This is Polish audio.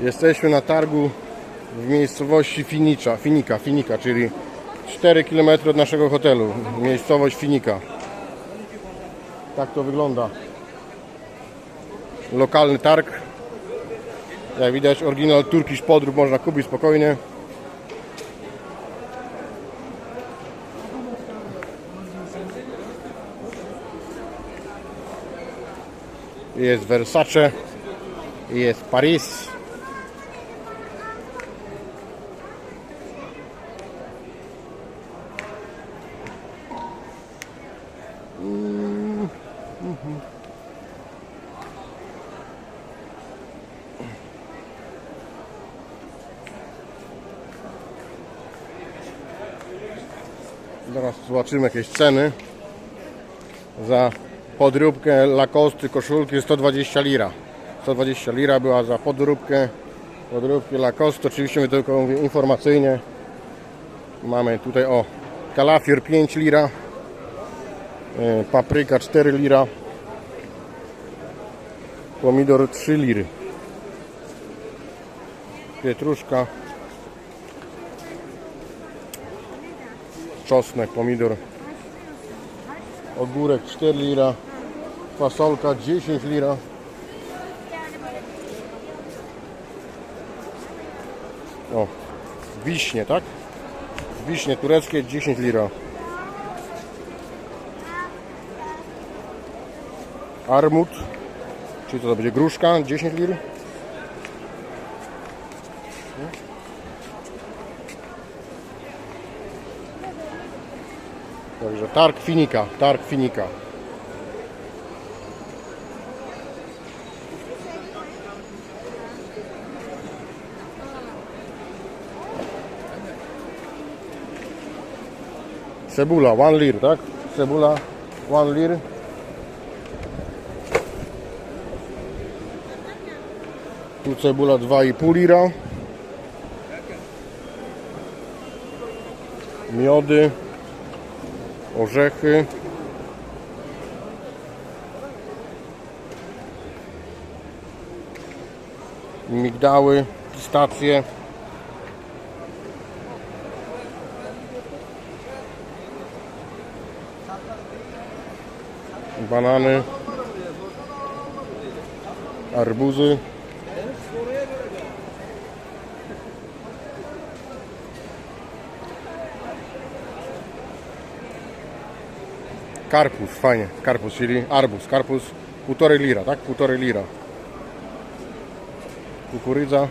Jesteśmy na targu w miejscowości Finicza, Finika, Finika, czyli 4 km od naszego hotelu. Miejscowość Finika. Tak to wygląda. Lokalny targ. Jak widać, oryginal Turkish podrób można kupić spokojnie. Jest Versace, jest Paris. Zaraz zobaczymy jakieś ceny za podróbkę Lacoste koszulki 120 lira. 120 lira była za podróbkę podróbki Lacoste. Oczywiście my tylko mówię informacyjnie. Mamy tutaj o kalafior 5 lira, e, papryka 4 lira, pomidor 3 liry, pietruszka, czosnek, pomidor ogórek 4 lira, fasolka 10 lira. O, wiśnie, tak? Wiśnie tureckie 10 lira. Armut, czyli to, będzie gruszka 10 lir. Także targ Finika, targ Finika. Cebula, one lir, tak? Cebula, one lir. Tu cebula 2,5 lira. Miody orzechy. Migdały, pistacje. Banany. Arbuzy. Karpus, fajnie. Karpus, czyli arbus. Karpus półtorej lira, tak? Półtorej lira. Kukurydza